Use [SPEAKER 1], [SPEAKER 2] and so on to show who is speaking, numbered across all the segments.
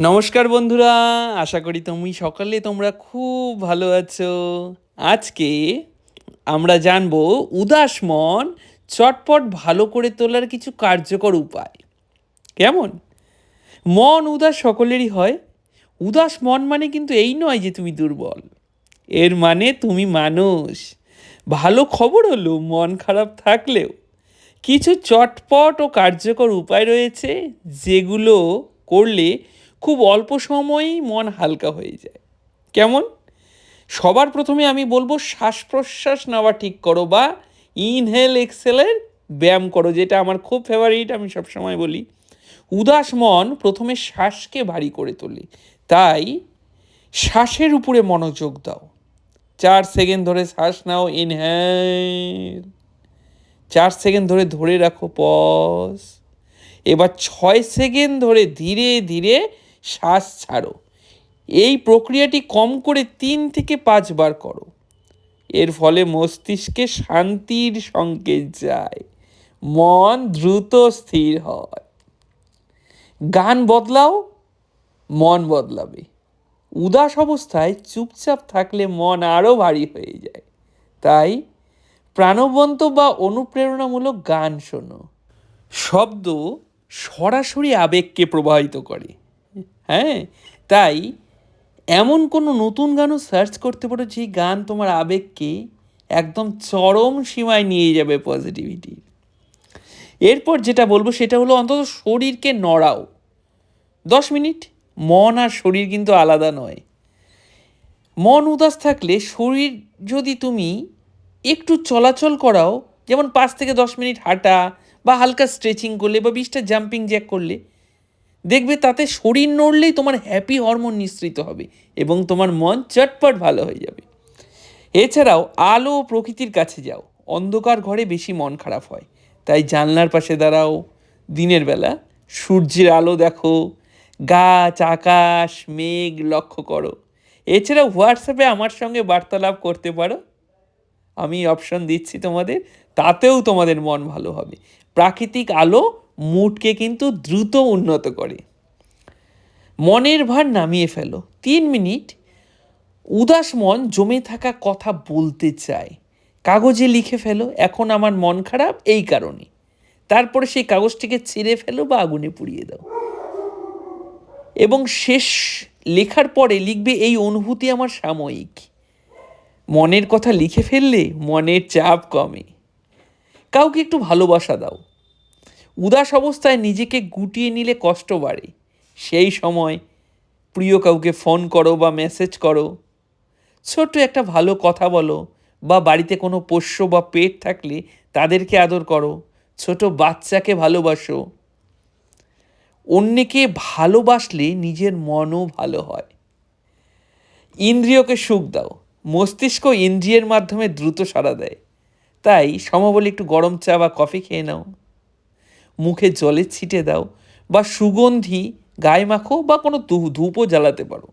[SPEAKER 1] নমস্কার বন্ধুরা, আশা করি তুমি সকালে তোমরা খুব ভালো আছো। আজকে আমরা জানব উদাস মন চটপট ভালো করে তোলার কিছু কার্যকর উপায়। কেমন? মন উদাস সকলেরই হয়। উদাস মন মানে কিন্তু এই নয় যে তুমি দুর্বল। এর মানে তুমি মানুষ। ভালো খবর হলো, মন খারাপ থাকলেও কিছু চটপট ও কার্যকর উপায় রয়েছে যেগুলো করলে খুব অল্প সময়েই মন হালকা হয়ে যায়। কেমন? সবার প্রথমে আমি বলব শ্বাস প্রশ্বাস নেওয়া ঠিক করো বা ইনহেল এক্সেলের ব্যায়াম করো, যেটা আমার খুব ফেভারিট আমি সবসময় বলি। উদাস মন প্রথমে শ্বাসকে ভারী করে তোলে। তাই শ্বাসের উপরে মনোযোগ দাও। চার সেকেন্ড ধরে শ্বাস নাও ইনহেল চার সেকেন্ড ধরে ধরে রাখো পজ এবার ছয় সেকেন্ড ধরে ধীরে ধীরে শ্বাস ছাড়ো। এই প্রক্রিয়াটি কম করে তিন থেকে পাঁচবার করো। এর ফলে মস্তিষ্কে শান্তির সংকেত যায়। মন দ্রুত স্থির হয়। গান বদলাও, মন বদলাবে। উদাস অবস্থায় চুপচাপ থাকলে মন আরও ভারী হয়ে যায়। তাই প্রাণবন্ত বা অনুপ্রেরণামূলক গান শোনো। শব্দ সরাসরি আবেগকে প্রবাহিত করে। হ্যাঁ তাই এমন কোনো নতুন গানও সার্চ করতে পারো যে গান তোমার আবেগকে একদম চরম সীমায় নিয়ে যাবে পজিটিভিটির এরপর যেটা বলব সেটা হলো অন্তত শরীরকে নড়াও। দশ মিনিট, মন আর শরীর কিন্তু আলাদা নয়। মন উদাস থাকলে শরীর যদি তুমি একটু চলাচল করাও, যেমন পাঁচ থেকে দশ মিনিট হাঁটা বা হালকা স্ট্রেচিং করলে বা বিশটা জাম্পিং জ্যাক করলে দেখবে তাতে শরীর নড়লেই তোমার হ্যাপি হরমোন নিঃসৃত হবে এবং তোমার মন চটপট ভালো হয়ে যাবে। এছাড়াও আলো ও প্রকৃতির কাছে যাও, অন্ধকার ঘরে বেশি মন খারাপ হয়। তাই জানলার পাশে দাঁড়াও, দিনের বেলা সূর্যের আলো দেখো, গাছ, আকাশ, মেঘ লক্ষ্য করো। এছাড়াও হোয়াটসঅ্যাপে আমার সঙ্গে বার্তালাপ করতে পারো। আমি অপশন দিচ্ছি তোমাদের, তাতেও তোমাদের মন ভালো হবে। প্রাকৃতিক আলো মুডকে কিন্তু দ্রুত উন্নত করে। মনের ভার নামিয়ে ফেলো। তিন মিনিট। উদাস মন জমে থাকা কথা বলতে চায়। কাগজে লিখে ফেলো, এখন আমার মন খারাপ, এই কারণে। তারপরে সেই কাগজটিকে ছিঁড়ে ফেলো বা আগুনে পুড়িয়ে দাও। এবং শেষ লেখার পরে লিখবে, এই অনুভূতি আমার সাময়িক। মনের কথা লিখে ফেললে মনের চাপ কমে। কাউকে একটু ভালোবাসা দাও। উদাস অবস্থায় নিজেকে গুটিয়ে নিলে কষ্ট বাড়ে। সেই সময় প্রিয় কাউকে ফোন করো বা মেসেজ করো। ছোট্ট একটা ভালো কথা বলো বা বাড়িতে কোনো পোষ্য বা পেট থাকলে তাদেরকে আদর করো। ছোট বাচ্চাকে ভালোবাসো। অন্যকে ভালোবাসলে নিজের মনও ভালো হয়। ইন্দ্রিয়কে সুখ দাও। মস্তিষ্ক ইন্দ্রিয়ের মাধ্যমে দ্রুত সাড়া দেয়। তাই সমবলে একটু গরম চা বা কফি খেয়ে নাও। মুখে জলে ছিটে দাও বা সুগন্ধি গায়ে মাখো বা কোনো ধূপও জ্বালাতে পারো।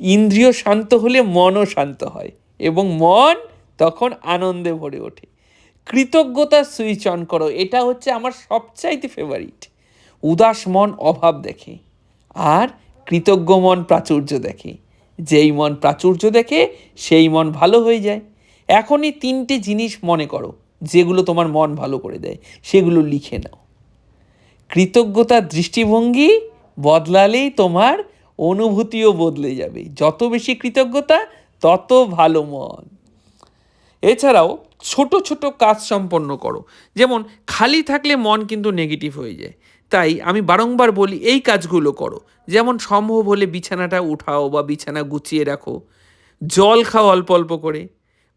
[SPEAKER 1] ইন্দ্রিয় শান্ত হলে মনও শান্ত হয় এবং মন তখন আনন্দে ভরে ওঠে। কৃতজ্ঞতা সুইচ অন করো, এটা হচ্ছে আমার সবচাইতে ফেভারিট উদাস মন অভাব দেখে আর কৃতজ্ঞ মন প্রাচুর্য দেখে। যেই মন প্রাচুর্য দেখে, সেই মন ভালো হয়ে যায়। এখনই তিনটে জিনিস মনে করো, যেগুলো তোমার মন ভালো করে দেয়, সেগুলো লিখে নাও। কৃতজ্ঞতার দৃষ্টিভঙ্গি বদলালেই তোমার অনুভূতিও বদলে যাবে। যত বেশি কৃতজ্ঞতা, তত ভালো মন। এছাড়াও ছোট ছোট কাজ সম্পন্ন করো। যেমন, খালি থাকলে মন কিন্তু নেগেটিভ হয়ে যায়। তাই আমি বারংবার বলি, এই কাজগুলো করো। যেমন, সম্ভব হলে বিছানাটা উঠাও বা বিছানা গুছিয়ে রাখো। জল খাও অল্প অল্প করে।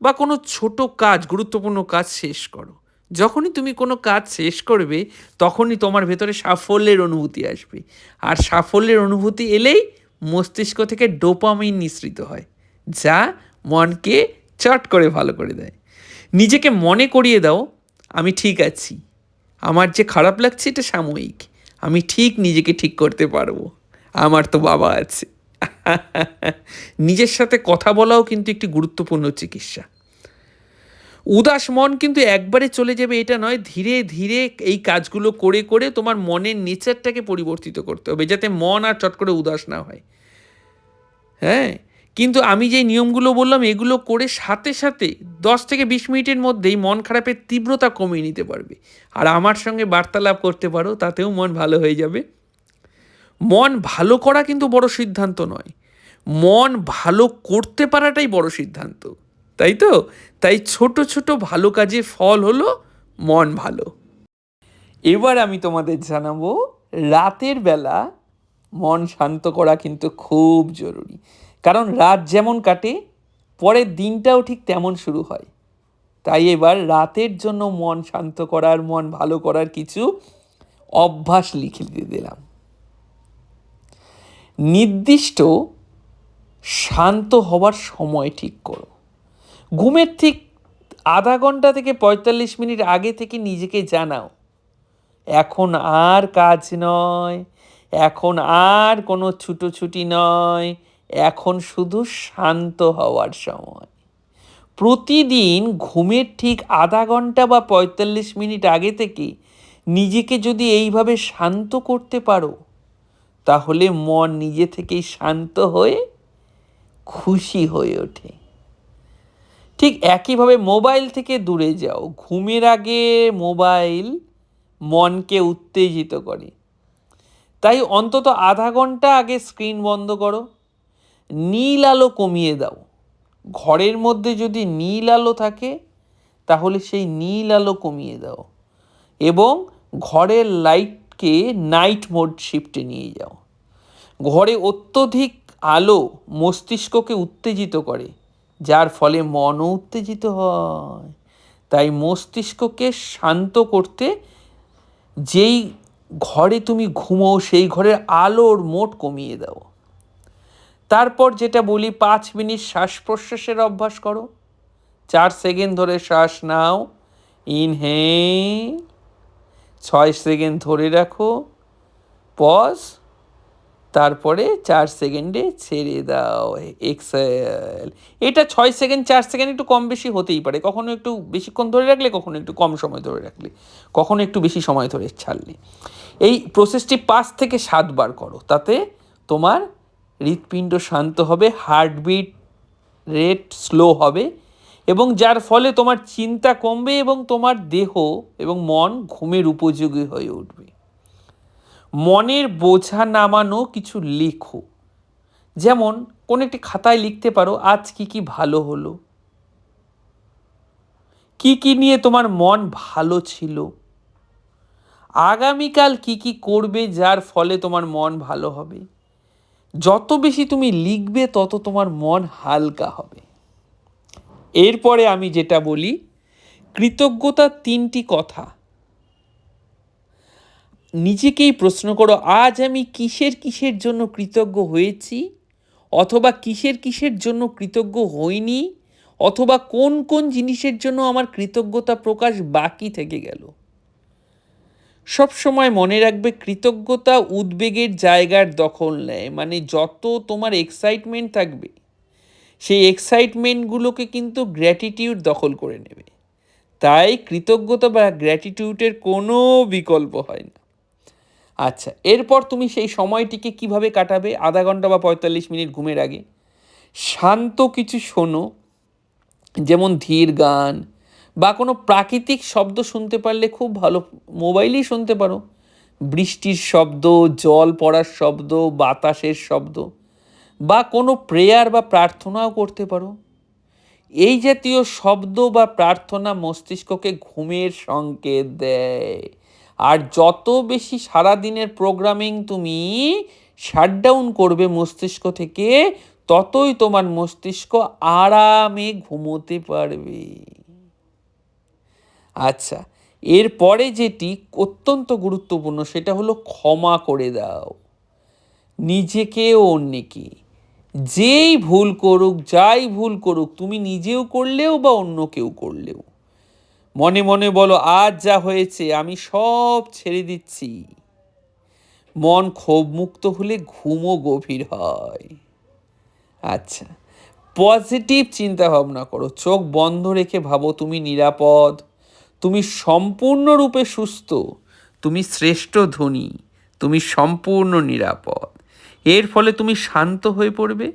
[SPEAKER 1] বা কোনো ছোট কাজ, গুরুত্বপূর্ণ কাজ শেষ করো। যখনই তুমি কোনো কাজ শেষ করবে, তখনই তোমার ভেতরে সাফল্যের অনুভূতি আসবে। আর সাফল্যের অনুভূতি এলেই মস্তিষ্ক থেকে ডোপামিন নিঃসৃত হয়, যা মনকে চট করে ভালো করে দেয়। নিজেকে মনে করিয়ে দাও, আমি ঠিক আছি। আমার যে খারাপ লাগছে, এটা সাময়িক। আমি ঠিক নিজেকে ঠিক করতে পারব। আমার তো বাবা আছে। নিজের সাথে কথা বলাও কিন্তু একটি গুরুত্বপূর্ণ চিকিৎসা। উদাস মন কিন্তু একবারে চলে যাবে, এটা নয়। ধীরে ধীরে এই কাজগুলো করে করে তোমার মনের নেচারটাকে পরিবর্তিত করতে হবে, যাতে মন আর চট করে উদাস না হয়। হ্যাঁ? কিন্তু আমি যে নিয়মগুলো বললাম, এগুলো করে সাথে সাথে দশ থেকে বিশ মিনিটের মধ্যেই মন খারাপের তীব্রতা কমিয়ে নিতে পারবে। আর আমার সঙ্গে বার্তালাপ করতে পারো, তাতেও মন ভালো হয়ে যাবে। মন ভালো করা কিন্তু বড় সিদ্ধান্ত নয়। মন ভালো করতে পারাটাই বড় সিদ্ধান্ত। তাই তো? তাই ছোট ছোট ভালো কাজে ফল হলো, মন ভালো। এবার আমি তোমাদের জানাব, রাতের বেলা মন শান্ত করা কিন্তু খুব জরুরি। কারণ রাত যেমন কাটে, পরের দিনটাও ঠিক তেমন শুরু হয়। তাই এবার রাতের জন্য মন শান্ত করার, মন ভালো করার কিছু অভ্যাস লিখে দিয়ে দিলাম। নির্দিষ্ট শান্ত হওয়ার সময় ঠিক করো। ঘুমের ঠিক আধা ঘণ্টা থেকে পঁয়তাল্লিশ মিনিট আগে থেকে নিজেকে জানাও। এখন আর কাজ নয়, এখন আর কোনো ছুটোছুটি নয়, এখন শুধু শান্ত হওয়ার সময়। প্রতিদিন ঘুমের ঠিক আধা ঘণ্টা বা পঁয়তাল্লিশ মিনিট আগে থেকে নিজেকে যদি এইভাবে শান্ত করতে পারো, তাহলে মন নিজে থেকেই শান্ত হয়ে খুশি হয়ে ওঠে। ঠিক একইভাবে মোবাইল থেকে দূরে যাও। ঘুমের আগে মোবাইল মনকে উত্তেজিত করে। তাই অন্তত আধা ঘণ্টা আগে স্ক্রিন বন্ধ করো। নীল আলো কমিয়ে দাও। ঘরের মধ্যে যদি নীল আলো থাকে, তাহলে সেই নীল আলো কমিয়ে দাও এবং ঘরের লাইটকে নাইট মোড শিফটে নিয়ে যাও। ঘরে অত্যধিক আলো মস্তিষ্ককে উত্তেজিত করে। যার ফলে মনও উত্তেজিত হয়। তাই মস্তিষ্ককে শান্ত করতে যেই ঘরে তুমি ঘুমো সেই ঘরের আলোর মোট কমিয়ে দাও। তারপর যেটা বলি, পাঁচ মিনিট শ্বাস প্রশ্বাসের অভ্যাস করো। চার সেকেন্ড ধরে শ্বাস নাও। ইনহে ছয় সেকেন্ড ধরে রাখো। পজ। তারপরে চার সেকেন্ডে ছেড়ে দাও এক্সেল এটা ছয় সেকেন্ড, চার সেকেন্ড একটু কম বেশি হতেই পারে। কখনো একটু বেশিক্ষণ ধরে রাখলে, কখনো একটু কম সময় ধরে রাখলে। কখনো একটু বেশি সময় ধরে ছাড়লে। এই প্রসেসটি পাঁচ থেকে সাতবার করো। তাতে তোমার হৃৎপিণ্ড শান্ত হবে হার্টবিট রেট স্লো হবে এবং যার ফলে তোমার চিন্তা কমবে এবং তোমার দেহ এবং মন ঘুমের উপযোগী হয়ে উঠবে। মনের বোঝা নামানো কিছু লেখো। যেমন, কোন একটি খাতায় লিখতে পারো, আজ কি কি ভালো হলো? কি কি নিয়ে তোমার মন ভালো ছিল? আগামীকাল কি কি করবে, যার ফলে তোমার মন ভালো হবে? যত বেশি তুমি লিখবে, তত তোমার মন হালকা হবে। এরপরে আমি যেটা বলি কৃতজ্ঞতার তিনটি কথা। নিজেকেই প্রশ্ন করো, আজ আমি কিসের কিসের জন্য কৃতজ্ঞ হয়েছি? অথবা কিসের কিসের জন্য কৃতজ্ঞ হইনি? অথবা কোন কোন জিনিসের জন্য আমার কৃতজ্ঞতা প্রকাশ বাকি থেকে গেল? সব সময় মনে রাখবে, কৃতজ্ঞতা উদ্বেগের জায়গার দখল নেয়। মানে যত তোমার এক্সাইটমেন্ট থাকবে, সেই এক্সাইটমেন্টগুলোকে কিন্তু গ্র্যাটিটিউড দখল করে নেবে। তাই কৃতজ্ঞতা বা গ্র্যাটিটিউডের কোনো বিকল্প হয় না। আচ্ছা এরপর তুমি সেই সময়টিকে কীভাবে কাটাবে? আধা ঘণ্টা বা পঁয়তাল্লিশ মিনিট ঘুমের আগে। শান্ত কিছু শোনো, যেমন ধীর গান বা কোনো প্রাকৃতিক শব্দ শুনতে পারলে খুব ভালো, মোবাইলেই শুনতে পারো। বৃষ্টির শব্দ, জল পড়ার শব্দ, বাতাসের শব্দ বা কোনো প্রেয়ার বা প্রার্থনাও করতে পারো। এই জাতীয় শব্দ বা প্রার্থনা মস্তিষ্ককে ঘুমের সংকেত দেয়। আর যত বেশি সারাদিনের প্রোগ্রামিং তুমি শাটডাউন করবে মস্তিষ্ক থেকে, ততই তোমার মস্তিষ্ক আরামে ঘুমোতে পারবে। আচ্ছা এরপরে যেটি অত্যন্ত গুরুত্বপূর্ণ সেটা হলো ক্ষমা করে দাও। নিজেকে অন্যকে। যেই ভুল করুক, যাই ভুল করুক, তুমি নিজেও করলেও বা অন্য কেউ করলেও। মনে মনে বলো, আজ যা হয়েছে, আমি সব ছেড়ে দিচ্ছি। মন ক্ষোভ মুক্ত হলে ঘুমও গভীর হয়। আচ্ছা পজিটিভ চিন্তা ভাবনা করো। চোখ বন্ধ রেখে ভাবো, তুমি নিরাপদ, তুমি সম্পূর্ণরূপে সুস্থ, তুমি শ্রেষ্ঠ ধনী, তুমি সম্পূর্ণ নিরাপদ। এর ফলে তুমি শান্ত হয়ে পড়বে।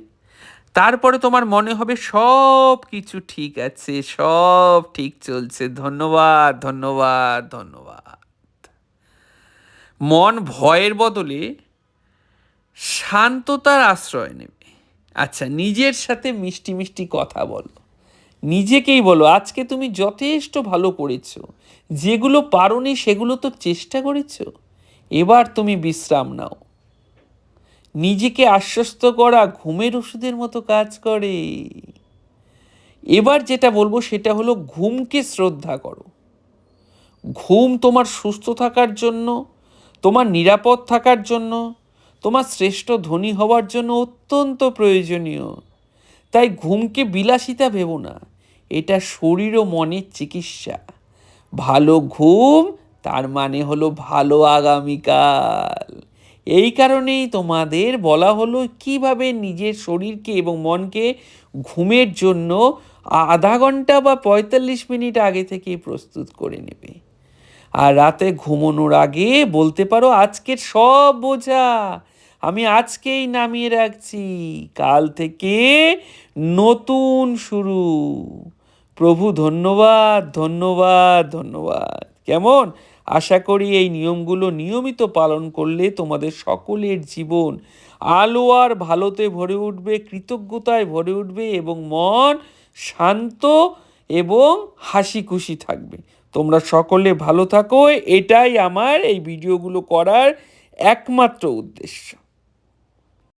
[SPEAKER 1] তারপরে তোমার মনে হবে সব কিছু ঠিক আছে, সব ঠিক চলছে। ধন্যবাদ ধন্যবাদ ধন্যবাদ। মন ভয়ের বদলে শান্ততার আশ্রয় নেবে। আচ্ছা নিজের সাথে মিষ্টি মিষ্টি কথা বলো। নিজেকেই বলো, আজকে তুমি যথেষ্ট ভালো করেছ। যেগুলো পারোনি সেগুলো তো চেষ্টা করেছ। এবার তুমি বিশ্রাম নাও। নিজেকে আশ্বস্ত করা ঘুমের ওষুধের মতো কাজ করে। এবার যেটা বলব সেটা হলো ঘুমকে শ্রদ্ধা করো। ঘুম তোমার সুস্থ থাকার জন্য, তোমার নিরাপদ থাকার জন্য, তোমার শ্রেষ্ঠ ধনী হওয়ার জন্য অত্যন্ত প্রয়োজনীয়। তাই ঘুমকে বিলাসিতা ভেবো না, এটা শরীর ও মনের চিকিৎসা। ভালো ঘুম, তার মানে হলো ভালো আগামীকাল। এই কারণেই তোমাদের বলা হলো কীভাবে নিজের শরীরকে এবং মনকে ঘুমের জন্য আধা ঘণ্টা বা পঁয়তাল্লিশ মিনিট আগে থেকেই প্রস্তুত করে নেবে। আর রাতে ঘুমানোর আগে বলতে পারো আজকের সব বোঝা, আমি আজকেই নামিয়ে রাখছি, কাল থেকে নতুন শুরু। প্রভু ধন্যবাদ ধন্যবাদ ধন্যবাদ। কেমন? আশা করি এই নিয়মগুলো নিয়মিত পালন করলে তোমাদের সকলের জীবন আলো আর ভালোতে ভরে উঠবে, কৃতজ্ঞতায় ভরে উঠবে এবং মন শান্ত এবং হাসি খুশি থাকবে। তোমরা সকলে ভালো থাকো, এটাই আমার এই ভিডিওগুলো করার একমাত্র উদ্দেশ্য।